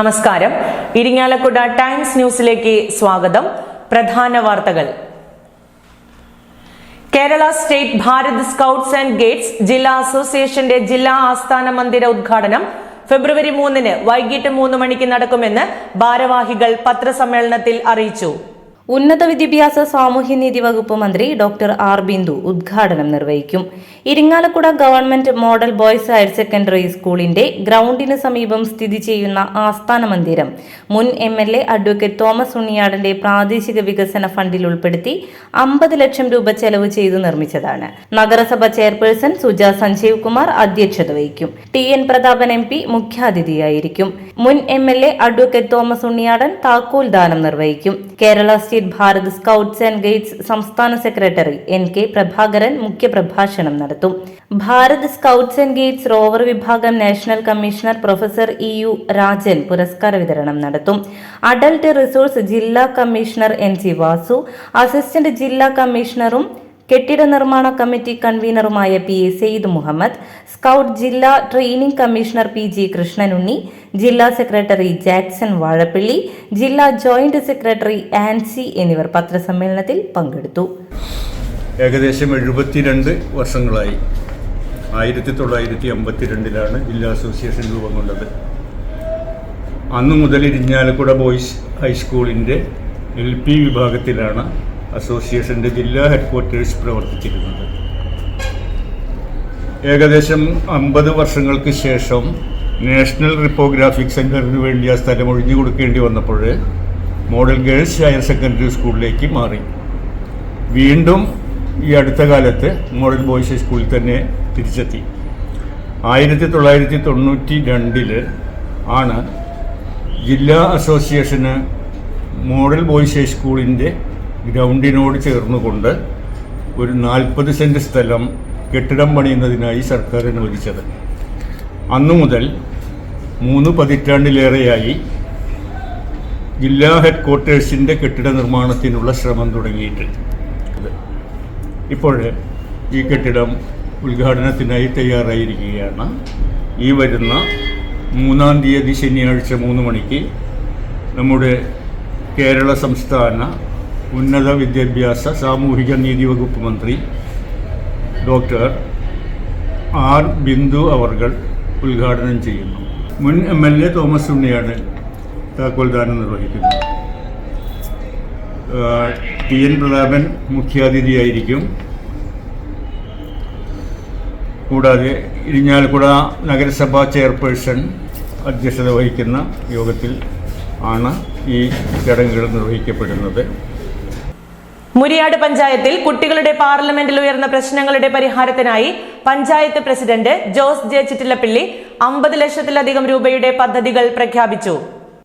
നമസ്കാരം. ഇരിങ്ങാലക്കുട ടൈംസ് ന്യൂസിലേക്ക് സ്വാഗതം. പ്രധാന വാർത്തകൾ. Kerala state Bharat scouts and guides ജില്ലാ അസോസിയേഷന്റെ ജില്ലാ ആസ്ഥാന മന്ദിര ഉദ്ഘാടനം ഫെബ്രുവരി മൂന്നിന് വൈകിട്ട് മൂന്ന് മണിക്ക് നടക്കുമെന്ന് ഭാരവാഹികൾ പത്രസമ്മേളനത്തിൽ അറിയിച്ചു. ഉന്നത വിദ്യാഭ്യാസ സാമൂഹ്യനീതി വകുപ്പ് മന്ത്രി ഡോക്ടർ ആർ ബിന്ദു ഉദ്ഘാടനം നിർവഹിക്കും. Irinjalakuda government model boys higher secondary സ്കൂളിന്റെ ഗ്രൗണ്ടിന് സമീപം സ്ഥിതി ചെയ്യുന്ന ആസ്ഥാന മന്ദിരം മുൻ M L A advocate Thomas ഉണ്ണിയാടന്റെ പ്രാദേശിക വികസന ഫണ്ടിൽ ഉൾപ്പെടുത്തി അമ്പത് ലക്ഷം രൂപ ചെലവ് ചെയ്തു നിർമ്മിച്ചതാണ്. നഗരസഭ ചെയർപേഴ്സൺ സുജ സഞ്ജീവ് കുമാർ അധ്യക്ഷത വഹിക്കും. T N Prathapan M P മുഖ്യാതിഥിയായിരിക്കും. മുൻ M L A advocate Thomas Unniyadan താക്കോൽ ദാനം നിർവഹിക്കും. Kerala state Bharat scouts and guides സംസ്ഥാന സെക്രട്ടറി എൻ കെ പ്രഭാകരൻ മുഖ്യപ്രഭാഷണം നടത്തും. Bharat scouts and guides rover വിഭാഗം national commissioner professor E U Rajan പുരസ്കാര വിതരണം നടത്തും. അഡൽട്ട് റിസോഴ്സ് ജില്ലാ commissioner N C Vasu assistant ജില്ലാ കമ്മീഷണറും കെട്ടിട നിർമ്മാണ committee കൺവീനറുമായ P A Syed Muhammad scout ജില്ലാ training commissioner P G Krishnanunni ജില്ലാ സെക്രട്ടറി ജാക്സൺ വാഴപ്പള്ളി ജില്ലാ ജോയിന്റ് സെക്രട്ടറി ആൻസി എന്നിവർ പത്രസമ്മേളനത്തിൽ പങ്കെടുത്തു. ഏകദേശം എഴുപത്തിരണ്ട് വർഷങ്ങളായി. ആയിരത്തി തൊള്ളായിരത്തി അമ്പത്തിരണ്ടിലാണ് ജില്ലാ അസോസിയേഷൻ രൂപം കൊണ്ടത്. അന്നു മുതൽ ഇരിഞ്ഞാലക്കുട ബോയ്സ് ഹൈസ്കൂളിന്റെ എൽ പി വിഭാഗത്തിലാണ് അസോസിയേഷന്റെ ജില്ലാ ഹെഡ്ക്വാർട്ടേഴ്സ് പ്രവർത്തിച്ചിരുന്നത്. ഏകദേശം അമ്പത് വർഷങ്ങൾക്ക് ശേഷം നാഷണൽ റിപ്പോഗ്രാഫിക് സെന്ററിന് വേണ്ടി ആ സ്ഥലം ഒഴിഞ്ഞു കൊടുക്കേണ്ടി വന്നപ്പോൾ മോഡൽ ഗേൾസ് ഹയർ സെക്കൻഡറി സ്കൂളിലേക്ക് മാറി. വീണ്ടും ഈ അടുത്ത കാലത്ത് മോഡൽ ബോയ്സ് സ്കൂളിൽ തന്നെ തിരിച്ചെത്തി. ആയിരത്തി തൊള്ളായിരത്തി തൊണ്ണൂറ്റി രണ്ടിൽ ആണ് ജില്ലാ അസോസിയേഷന് മോഡൽ ബോയ്സ് സ്കൂളിന്റെ ഗ്രൗണ്ടിനോട് ചേർന്നുകൊണ്ട് ഒരു നാൽപ്പത് സെന്റ് സ്ഥലം കെട്ടിടം പണിയുന്നതിനായി സർക്കാർ അനുവദിച്ചത് അന്നു മുതൽ മൂന്ന് പതിറ്റാണ്ടിലേറെയായി ജില്ലാ ഹെഡ്ക്വാർട്ടേഴ്സിന്റെ കെട്ടിട നിർമ്മാണത്തിനുള്ള ശ്രമം തുടങ്ങിയിട്ട് ഇപ്പോൾ ഈ കെട്ടിടം ഉദ്ഘാടനത്തിനായി തയ്യാറായിരിക്കുകയാണ്. ഈ വരുന്ന മൂന്നാം തീയതി ശനിയാഴ്ച മൂന്ന് മണിക്ക് നമ്മുടെ കേരള സംസ്ഥാന ഉന്നത വിദ്യാഭ്യാസ സാമൂഹിക നീതി വകുപ്പ് മന്ത്രി ഡോക്ടർ ആർ ബിന്ദു അവർകൾ ഉദ്ഘാടനം ചെയ്യുന്നു. മുൻ എം എൽ എ തോമസ് ഉണ്ണിയാണ് താക്കോൽദാനം നിർവഹിക്കുന്നത്. ടി എൻ പ്രതാപൻ മുഖ്യാതിഥിയായിരിക്കും. കൂടാതെ ഇരിഞ്ഞാലക്കുട നഗരസഭാ ചെയർപേഴ്സൺ അധ്യക്ഷത വഹിക്കുന്ന യോഗത്തിൽ ആണ് ഈ ചടങ്ങുകൾ നിർവഹിക്കപ്പെടുന്നത്. മുരിയാട് പഞ്ചായത്തിൽ കുട്ടികളുടെ പാർലമെന്റിൽ ഉയർന്ന പ്രശ്നങ്ങളുടെ പരിഹാരത്തിനായി panchayat president Jose J Chittilappilly അമ്പത് ലക്ഷത്തിലധികം രൂപയുടെ പദ്ധതികൾ പ്രഖ്യാപിച്ചു.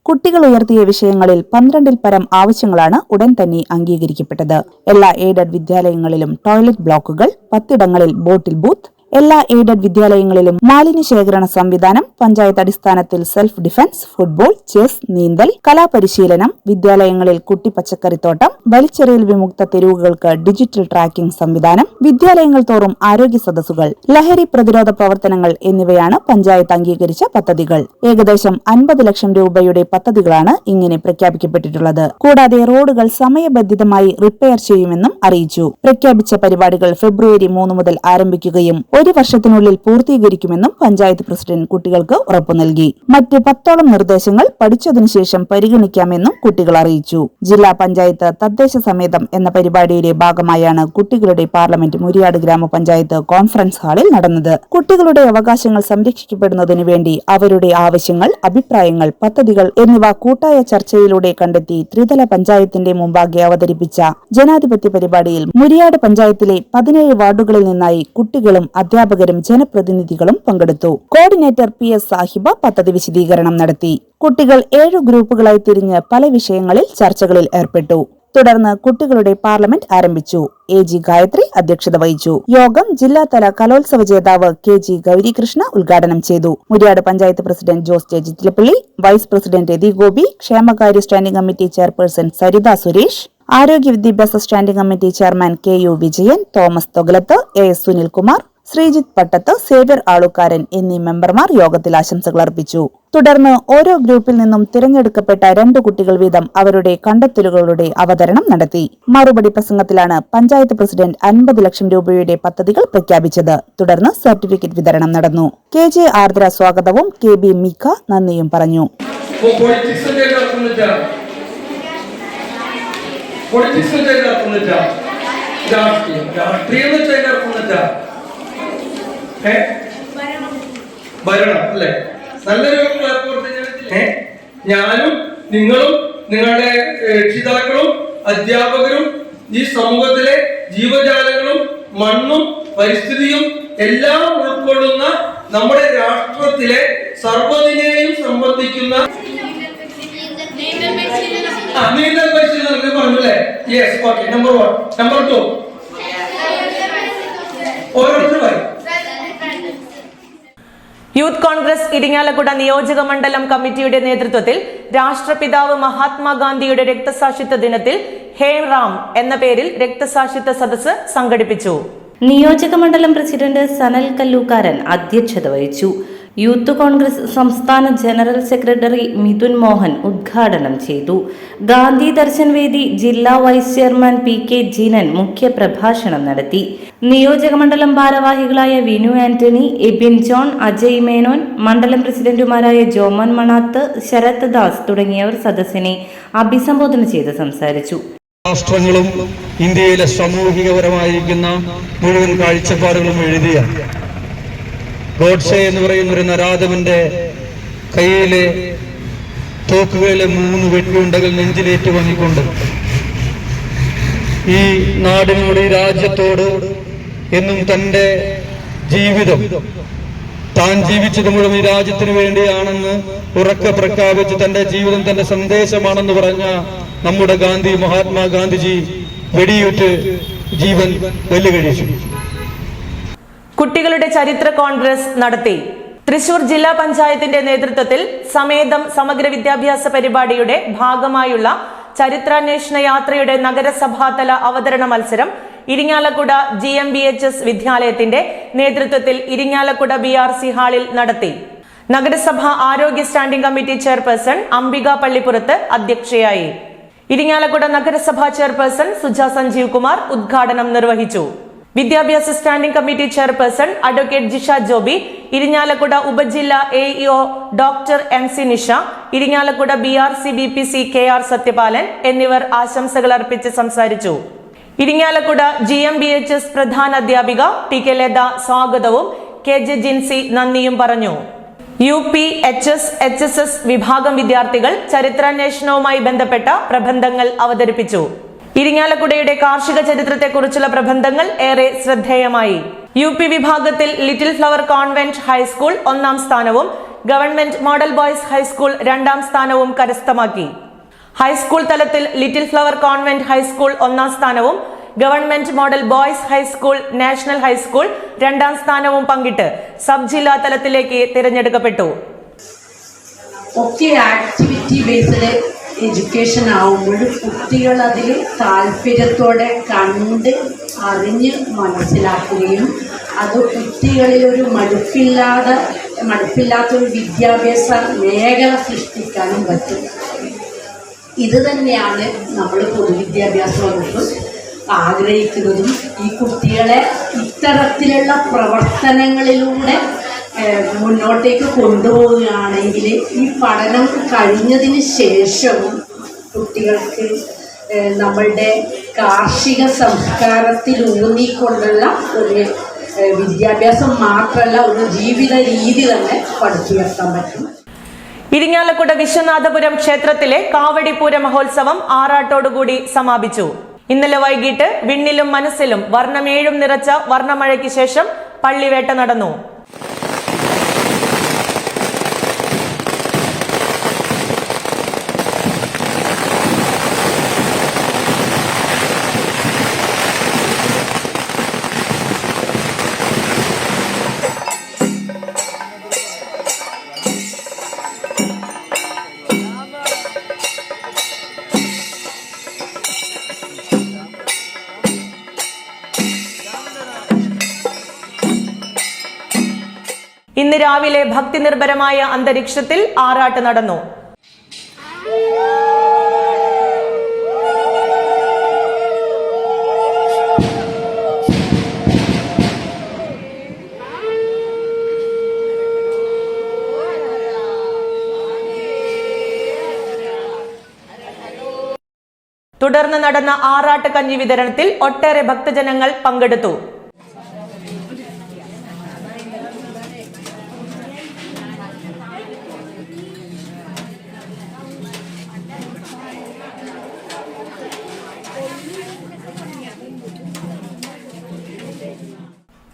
കുട്ടികൾ ഉയർത്തിയ വിഷയങ്ങളിൽ പന്ത്രണ്ടിൽ പരം ആവശ്യങ്ങളാണ് ഉടൻ തന്നെ അംഗീകരിക്കപ്പെട്ടത്. എല്ലാ എയ്ഡഡ് വിദ്യാലയങ്ങളിലും ടോയ്ലറ്റ് ബ്ലോക്കുകൾ പത്തിടങ്ങളിൽ ബോട്ടിൽ ബൂത്ത് എല്ലാ എയ്ഡഡ് വിദ്യാലയങ്ങളിലും മാലിന്യ ശേഖരണ സംവിധാനം പഞ്ചായത്ത് അടിസ്ഥാനത്തിൽ സെൽഫ് ഡിഫൻസ് ഫുട്ബോൾ ചെസ് നീന്തൽ കലാപരിശീലനം വിദ്യാലയങ്ങളിൽ കുട്ടിപ്പച്ചക്കറിത്തോട്ടം വലിച്ചെറിയൽ വിമുക്ത തെരുവുകൾക്ക് ഡിജിറ്റൽ ട്രാക്കിംഗ് സംവിധാനം വിദ്യാലയങ്ങൾ തോറും ആരോഗ്യ സദസ്സുകൾ ലഹരി പ്രതിരോധ പ്രവർത്തനങ്ങൾ എന്നിവയാണ് പഞ്ചായത്ത് അംഗീകരിച്ച പദ്ധതികൾ. ഏകദേശം അൻപത് ലക്ഷം രൂപയുടെ പദ്ധതികളാണ് ഇങ്ങനെ പ്രഖ്യാപിക്കപ്പെട്ടിട്ടുള്ളത്. കൂടാതെ റോഡുകൾ സമയബന്ധിതമായി റിപ്പയർ ചെയ്യുമെന്നും അറിയിച്ചു. പ്രഖ്യാപിച്ച പരിപാടികൾ ഫെബ്രുവരി മൂന്ന് മുതൽ ആരംഭിക്കുകയും ഒരു വർഷത്തിനുള്ളിൽ പൂർത്തീകരിക്കുമെന്നും പഞ്ചായത്ത് പ്രസിഡന്റ് കുട്ടികൾക്ക് ഉറപ്പു നൽകി. മറ്റ് പത്തോളം നിർദ്ദേശങ്ങൾ പഠിച്ചതിനു ശേഷം പരിഗണിക്കാമെന്നും കുട്ടികൾ അറിയിച്ചു. ജില്ലാ പഞ്ചായത്ത് തദ്ദേശ സമേതം എന്ന പരിപാടിയുടെ ഭാഗമായാണ് കുട്ടികളുടെ പാർലമെന്റ് മുരിയാട് ഗ്രാമപഞ്ചായത്ത് കോൺഫറൻസ് ഹാളിൽ നടന്നത്. കുട്ടികളുടെ അവകാശങ്ങൾ സംരക്ഷിക്കപ്പെടുന്നതിനു വേണ്ടി അവരുടെ ആവശ്യങ്ങൾ അഭിപ്രായങ്ങൾ പദ്ധതികൾ എന്നിവ കൂട്ടായ ചർച്ചയിലൂടെ കണ്ടെത്തി ത്രിതല പഞ്ചായത്തിന്റെ മുമ്പാകെ അവതരിപ്പിച്ച ജനാധിപത്യ പരിപാടിയിൽ മുരിയാട് പഞ്ചായത്തിലെ പതിനേഴ് വാർഡുകളിൽ നിന്നായി കുട്ടികളും അധ്യാപകരും ജനപ്രതിനിധികളും പങ്കെടുത്തു. കോർഡിനേറ്റർ പി എസ് സാഹിബ പദ്ധതി വിശദീകരണം നടത്തി. കുട്ടികൾ ഏഴു ഗ്രൂപ്പുകളായി തിരിഞ്ഞ് പല വിഷയങ്ങളിൽ ചർച്ചകളിൽ ഏർപ്പെട്ടു. തുടർന്ന് കുട്ടികളുടെ പാർലമെന്റ് ആരംഭിച്ചു. എ ജി ഗായത്രി അധ്യക്ഷത വഹിച്ചു. യോഗം ജില്ലാതല കലോത്സവ ജേതാവ് കെ ജി ഗൗരികൃഷ്ണ ഉദ്ഘാടനം ചെയ്തു. Muriyad panchayat president Jose J Chittilappally vice president Rathi Gopi ക്ഷേമകാര്യ standing committee chairperson Saritha Suresh ആരോഗ്യ വിദ്യാഭ്യാസ standing committee chairman K U Vijayan Thomas Thogalath A S Sunilkumar Sreejith Pattath Xavier Alukkaran എന്നീ മെമ്പർമാർ യോഗത്തിൽ ആശംസകൾ അർപ്പിച്ചു. തുടർന്ന് ഓരോ ഗ്രൂപ്പിൽ നിന്നും തിരഞ്ഞെടുക്കപ്പെട്ട രണ്ടു കുട്ടികൾ വീതം അവരുടെ കണ്ടെത്തലുകളുടെ അവതരണം നടത്തി. മറുപടി പ്രസംഗത്തിലാണ് പഞ്ചായത്ത് പ്രസിഡന്റ് അൻപത് ലക്ഷം രൂപയുടെ പദ്ധതികൾ പ്രഖ്യാപിച്ചത്. തുടർന്ന് സർട്ടിഫിക്കറ്റ് വിതരണം നടന്നു. കെ ജെ ആർദ്ര സ്വാഗതവും കെ ബി മീഖ നന്ദിയും പറഞ്ഞു. പൊളിറ്റിക്സ് രാഷ്ട്രീയം രാഷ്ട്രീയം എന്ന് വെച്ചാൽ നടക്കുന്നില്ല അല്ലെ? നല്ലൊരു ഞാനും നിങ്ങളും നിങ്ങളുടെ രക്ഷിതാക്കളും അധ്യാപകരും ഈ സമൂഹത്തിലെ ജീവജാലങ്ങളും മണ്ണും പരിസ്ഥിതിയും എല്ലാം ഉൾക്കൊള്ളുന്ന നമ്മുടെ രാഷ്ട്രത്തിലെ സർവതിനെയും സംബന്ധിക്കുന്ന ആ, നീന്തൽ പരിശീലനം പറഞ്ഞല്ലേ yes okay number one number two Youth Congress Irinjalakuda നിയോജക മണ്ഡലം കമ്മിറ്റിയുടെ നേതൃത്വത്തിൽ രാഷ്ട്രപിതാവ് മഹാത്മാഗാന്ധിയുടെ രക്തസാക്ഷിത്വ ദിനത്തിൽ ഹേ റാം എന്ന പേരിൽ രക്തസാക്ഷിത്വ സദസ്സ് സംഘടിപ്പിച്ചു. നിയോജക മണ്ഡലം പ്രസിഡന്റ് സനൽ കല്ലൂക്കാരൻ അധ്യക്ഷത വഹിച്ചു. യൂത്ത് കോൺഗ്രസ് സംസ്ഥാന ജനറൽ സെക്രട്ടറി മിഥുൻ മോഹൻ ഉദ്ഘാടനം ചെയ്തു. ഗാന്ധി ദർശൻ വേദി ജില്ലാ vice chairman P K Jinan മുഖ്യ പ്രഭാഷണം നടത്തി. നിയോജക മണ്ഡലം ഭാരവാഹികളായ വിനു ആന്റണി എബിൻ ജോൺ അജയ് മേനോൻ മണ്ഡലം പ്രസിഡന്റുമാരായ ജോമൻ മണാത്ത് ശരത് ദാസ് തുടങ്ങിയവർ സദസ്സിനെ അഭിസംബോധന ചെയ്ത് സംസാരിച്ചു. രാഷ്ട്രങ്ങളും ഇന്ത്യയിലെ സാമൂഹികപരമായിരിക്കുന്ന മുഴുവൻ കാഴ്ചപ്പാടുകളും എഴുതിയ ഗോഡ്സെ എന്ന് പറയുന്ന ഒരു നരാധവന്റെ കയ്യിലെ തോക്കുകളിലെ മൂന്ന് വെട്ടിയുണ്ടകൾ നെഞ്ചിലേറ്റ് വാങ്ങിക്കൊണ്ട് ഈ നാടിനോട് ഈ രാജ്യത്തോട് എന്നും തന്റെ ജീവിതം താൻ ജീവിച്ചത് മുഴുവൻ ഈ രാജ്യത്തിന് വേണ്ടിയാണെന്ന് ഉറക്കെ പ്രഖ്യാപിച്ച് തന്റെ ജീവിതം തന്റെ സന്ദേശമാണെന്ന് പറഞ്ഞ നമ്മുടെ ഗാന്ധി മഹാത്മാഗാന്ധിജി വെടിയുറ്റ് ജീവൻ വെല്ലുകഴിച്ചു കുട്ടികളുടെ ചരിത്ര കോൺഗ്രസ് നടത്തി. തൃശൂർ ജില്ലാ പഞ്ചായത്തിന്റെ നേതൃത്വത്തിൽ സമേതം സമഗ്ര വിദ്യാഭ്യാസ പരിപാടിയുടെ ഭാഗമായുള്ള ചരിത്രാന്വേഷണ യാത്രയുടെ നഗരസഭാതല അവതരണ മത്സരം Irinjalakuda G M B H S വിദ്യാലയത്തിന്റെ നേതൃത്വത്തിൽ ഇരിങ്ങാലക്കുട ബി ആർ സി ഹാളിൽ നടത്തി. നഗരസഭ ആരോഗ്യ standing committee chairperson Ambika Pallippurath അധ്യക്ഷയായി. ഇരിങ്ങാലക്കുട നഗരസഭാ ചെയർപേഴ്സൺ സുജ സഞ്ജീവ് കുമാർ ഉദ്ഘാടനം നിർവഹിച്ചു. വിദ്യാഭ്യാസ standing committee chairperson advocate Jisha Joby Irinjalakuda ഉപജില്ല A EO doctor M C Nisha Irinjalakuda B R C B P C K R Sathyapalan എന്നിവർ ആശംസകൾ അർപ്പിച്ച് സംസാരിച്ചു. Irinjalakuda G M B H S പ്രധാന അധ്യാപിക പി കെ ലത സ്വാഗതവും K J Jincy നന്ദിയും പറഞ്ഞു. U P H S H S S വിഭാഗം വിദ്യാർത്ഥികൾ ചരിത്രാന്വേഷണവുമായി ബന്ധപ്പെട്ട പ്രബന്ധങ്ങൾ അവതരിപ്പിച്ചു. ഇരിങ്ങാലക്കുടയുടെ കാർഷിക ചരിത്രത്തെക്കുറിച്ചുള്ള പ്രബന്ധങ്ങൾ ഏറെ ശ്രദ്ധേയമായി. യു പി വിഭാഗത്തിൽ little flower convent high school ഒന്നാം സ്ഥാനവും ഗവൺമെന്റ് മോഡൽ ബോയ്സ് ഹൈസ്കൂൾ രണ്ടാം സ്ഥാനവും കരസ്ഥമാക്കി. ഹൈസ്കൂൾ തലത്തിൽ ലിറ്റിൽ ഫ്ലവർ കോൺവെന്റ് ഹൈസ്കൂൾ ഒന്നാം സ്ഥാനവും government model boys high school national high school രണ്ടാം സ്ഥാനവും പങ്കിട്ട് സബ് ജില്ലാ തലത്തിലേക്ക് തിരഞ്ഞെടുക്കപ്പെട്ടു. ആക്ടിവിറ്റി എഡ്യൂക്കേഷൻ ആവുമ്പോൾ കുട്ടികൾ അതിൽ താല്പര്യത്തോടെ കണ്ട് അറിഞ്ഞ് മനസ്സിലാക്കുകയും അത് കുട്ടികളിൽ ഒരു മടുപ്പില്ലാതെ മടുപ്പില്ലാത്തൊരു വിദ്യാഭ്യാസ മേഖല സൃഷ്ടിക്കാനും പറ്റും. ഇത് തന്നെയാണ് നമ്മൾ പൊതുവിദ്യാഭ്യാസ വകുപ്പ് ആഗ്രഹിക്കുന്നതും ഈ കുട്ടികളെ ഇത്തരത്തിലുള്ള പ്രവർത്തനങ്ങളിലൂടെ മുന്നോട്ടേക്ക് കൊണ്ടുപോവുകയാണെങ്കിൽ ഈ പഠനം കഴിഞ്ഞതിന് ശേഷവും കുട്ടികൾക്ക് നമ്മളുടെ കാർഷിക സംസ്കാരത്തിൽ ഊന്നിക്കൊണ്ടുള്ള ഒരു വിദ്യാഭ്യാസം മാത്രമല്ല ഒരു ജീവിത രീതി തന്നെ പഠിച്ചുയർത്താൻ പറ്റും. ഇരിങ്ങാലക്കുട വിശ്വനാഥപുരം ക്ഷേത്രത്തിലെ കാവടിപൂര മഹോത്സവം ആറാട്ടോടുകൂടി സമാപിച്ചു. ഇന്നലെ വൈകിട്ട് വിണ്ണിലും മനസ്സിലും വർണമേഴും നിറച്ച വർണമഴയ്ക്ക് ശേഷം പള്ളിവേട്ട നടന്നു. ഇന്ന് രാവിലെ ഭക്തി നിർഭരമായ അന്തരീക്ഷത്തിൽ ആറാട്ട് നടന്നു. തുടർന്ന് നടന്ന ആറാട്ട് കഞ്ഞി വിതരണത്തിൽ ഒട്ടേറെ ഭക്തജനങ്ങൾ പങ്കെടുത്തു.